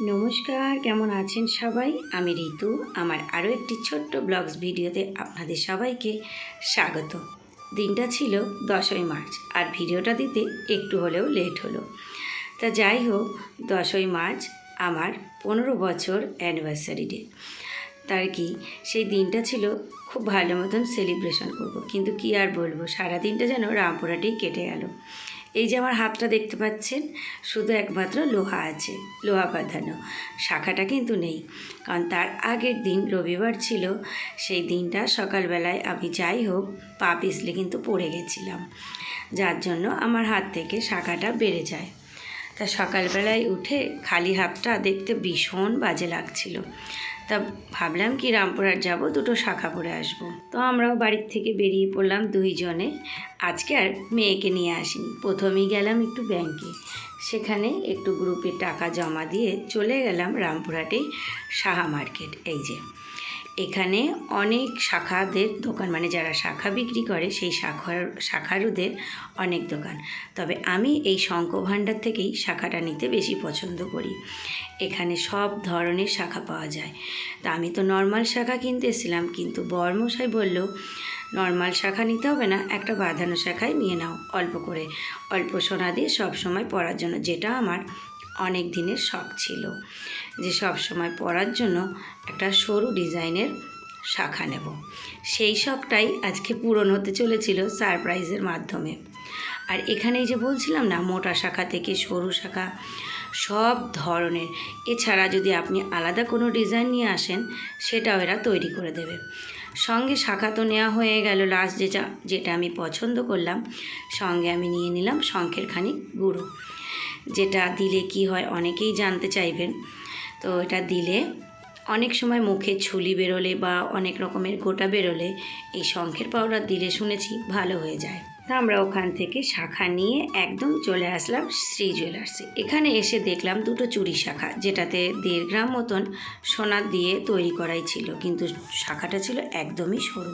নমস্কার, কেমন আছেন সবাই? আমি ঋতু। আমার আরও একটি ছোট্ট ব্লগস ভিডিওতে আপনাদের সবাইকে স্বাগত। দিনটা ছিল দশই মার্চ, আর ভিডিওটা দিতে একটু হলেও লেট হলো। তা যাই হোক, দশই মার্চ আমার পনেরো বছর অ্যানিভার্সারি ডে তার কি, সেই দিনটা ছিল খুব ভালো মতন সেলিব্রেশন করব। কিন্তু কি আর বলব সারা দিনটা যেন রামপুরাটেই কেটে গেল। এই যে আমার হাতটা দেখতে পাচ্ছেন, শুধু একমাত্র লোহা আছে, লোহা বাঁধানো, শাখাটা কিন্তু নেই। কারণ তার আগের দিন রবিবার ছিল, সেই দিনটা সকালবেলায় আমি যাই হোক, পা পিছলে কিন্তু পড়ে গেছিলাম। যার জন্য আমার হাত থেকে শাখাটা বেড়ে যায়। তা সকালবেলায় উঠে খালি হাতটা দেখতে ভীষণ বাজে লাগছিল। তা ভাবলাম কি রামপুরহাট যাব, দুটো শাখা পরে আসব। তো আমরাও বাড়ির থেকে বেরিয়ে পড়লাম দুইজনে। আজকে আর মেয়েকে নিয়ে আসিনি। প্রথমেই গেলাম একটু ব্যাংকে সেখানে একটু গ্রুপে টাকা জমা দিয়ে চলে গেলাম রামপুরহাটে সাহা মার্কেট এই যে। এখানে অনেক শাখাদের দোকান মানে যারা শাখা বিক্রি করে সেই শাখার, শাখারুদের অনেক দোকান। তবে আমি এই শঙ্খ ভাণ্ডার থেকেই শাখাটা নিতে বেশি পছন্দ করি। এখানে সব ধরনের শাখা পাওয়া যায়। তা আমি তো নর্মাল শাখা কিনতে এসেছিলাম, কিন্তু বরমশাই বলল, নর্মাল শাখা নিতে হবে না, একটা বাঁধানো শাখায় নিয়ে নাও অল্প করে। অল্প সোনা দিয়ে সব সময় পরার জন্য যেটা আমার অনেক দিনের শখ ছিল যে সব সময় পরার জন্য একটা সরু ডিজাইনের শাখা নেব। সেই শখটাই আজকে পূরণ হতে চলেছিল সারপ্রাইজের মাধ্যমে। আর এখানেই যে বলছিলাম না, মোটা শাখা থেকে সরু শাখা, সব ধরনের। এছাড়া যদি আপনি আলাদা কোনো ডিজাইন নিয়ে আসেন, সেটাও এরা তৈরি করে দেবে। সঙ্গে শাখা তো নেওয়া হয়ে গেল লাস্ট যেটা যেটা আমি পছন্দ করলাম, সঙ্গে আমি নিয়ে নিলাম শঙ্খের খানিক গুঁড়ো। যেটা দিলে কি হয় অনেকেই জানতে চাইবেন। তো এটা দিলে অনেক সময় মুখে ছুলি বেরোলে বা অনেক রকমের গোটা বেরোলে এই শঙ্খের পাউডার দিলে শুনেছি ভালো হয়ে যায়। তা আমরা ওখান থেকে শাখা নিয়ে একদম চলে আসলাম শ্রী জুয়েলার্সে। এখানে এসে দেখলাম দুটো চুরি শাখা, যেটাতে দেড় গ্রাম মতন সোনার দিয়ে তৈরি করাই ছিল, কিন্তু শাখাটা ছিল একদমই সরু।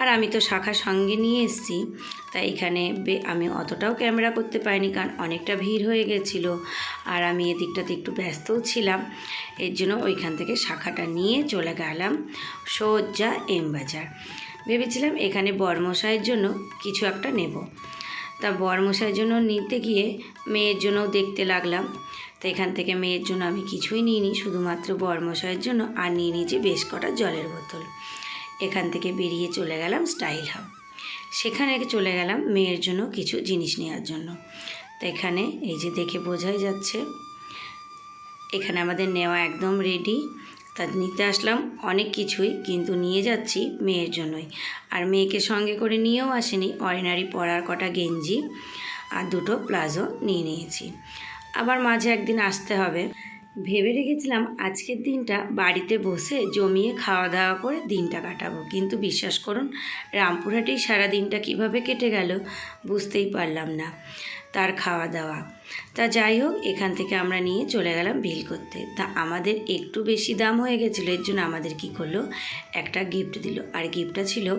আর আমি তো শাখা সঙ্গে নিয়ে এসেছি, তাই এখানে আমি অতটাও ক্যামেরা করতে পারিনি কারণ অনেকটা ভিড় হয়ে গেছিল। আর আমি এদিকটাতে একটু ব্যস্তও ছিলাম, এর জন্য ওইখান থেকে শাখাটা নিয়ে চলে গেলাম সোজা এম বাজার ভেবেছিলাম এখানে বর্মশাইয়ের জন্য কিছু একটা নেব। তা বর্মশাইয়ের জন্য নিতে গিয়ে মেয়ের জন্যও দেখতে লাগলাম। তো এখান থেকে মেয়ের জন্য আমি কিছুই নিইনি, শুধুমাত্র বর্মশাইয়ের জন্য, আর নিয়ে নিয়েছি বেশ কটা জলের বোতল। এখান থেকে বেরিয়ে চলে গেলাম স্টাইল হাব। সেখানে চলে গেলাম মেয়ের জন্য কিছু জিনিস নেওয়ার জন্য। তো এখানে এই যে দেখে বোঝাই যাচ্ছে, এখানে আমাদের নেওয়া একদম রেডি তা নিতে আসলাম অনেক কিছুই, কিন্তু নিয়ে যাচ্ছি মেয়ের জন্যই। আর মেয়েকে সঙ্গে করে নিয়েও আসেনি অর্ডিনারি পরার কটা গেঞ্জি আর দুটো প্লাজো নিয়ে নিয়েছি। আবার মাঝে একদিন আসতে হবে। ভেবে রেখেছিলাম আজকের দিনটা বাড়িতে বসে জমিয়ে খাওয়া দাওয়া করে দিনটা কাটাবো। কিন্তু বিশ্বাস করুন, রামপুরহাটেই সারা দিনটা কীভাবে কেটে গেল বুঝতেই পারলাম না। তার খাওয়া দাওয়া। তা যাই হোক, এখান থেকে আমরা নিয়ে চলে গেলাম বিল করতে। তা আমাদের একটু বেশি দাম হয়ে গেছিল, এর জন্য আমাদের কী করল? একটা গিফট দিল। আর গিফটটা ছিল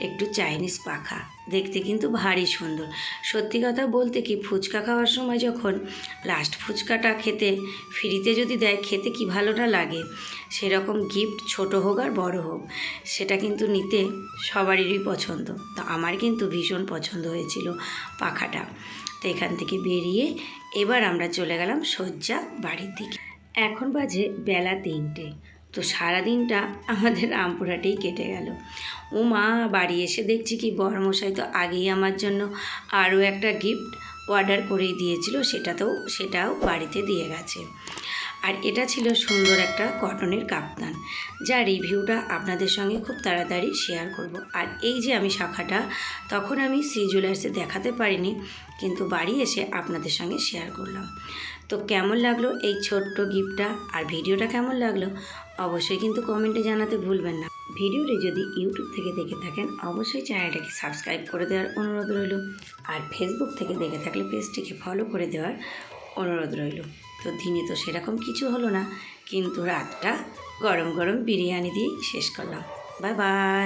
একটু চাইনিজ পাখা। দেখতে কিন্তু ভারী সুন্দর। সত্যি কথা বলতে কি, ফুচকা খাওয়ার সময় যখন লাস্ট ফুচকাটা খেতে, ফ্রিতে যদি দেয়, খেতে কি ভালোটা লাগে? সেরকম গিফট ছোট হোক আর বড় হোক, সেটা কিন্তু নিতে সবারই পছন্দ। তো আমার কিন্তু ভীষণ পছন্দ হয়েছিল পাখাটা। তো এখান থেকে বেরিয়ে এবার আমরা চলে গেলাম শয্যা বাড়ির দিকে। এখন বাজে বেলা তিনটে, তো সারাদিনটা আমাদের রামপুরহাটেই কেটে গেল। ও মা, বাড়ি এসে দেখছি কি বরমশাই তো আগেই আমার জন্য আরও একটা গিফট অর্ডার করেই দিয়েছিল তো সেটাও বাড়িতে দিয়ে গেছে। আর এটা ছিল সুন্দর একটা কটনের কাপ্তান, যা রিভিউটা আপনাদের সঙ্গে খুব তাড়াতাড়ি শেয়ার করব। আর এই যে আমি শাখাটা, তখন আমি শ্রী জুয়েলার্সে দেখাতে পারিনি, কিন্তু বাড়ি এসে আপনাদের সঙ্গে শেয়ার করলাম। তো কেমন লাগল এই ছোট্ট গিফটটা আর ভিডিওটা কেমন লাগল? অবশ্যই কিন্তু কমেন্টে জানাতে ভুলবেন না। ভিডিওটি যদি ইউটিউব থেকে দেখে থাকেন, অবশ্যই চ্যানেলটাকে সাবস্ক্রাইব করে দেওয়ার অনুরোধ রইল। আর ফেসবুক থেকে দেখে থাকলে পেজটিকে ফলো করে দেওয়ার অনুরোধ রইল। তো দিনে তো সেরকম কিছু হলো না। কিন্তু রাতটা গরম গরম বিরিয়ানি দিয়ে শেষ করলাম। Bye bye.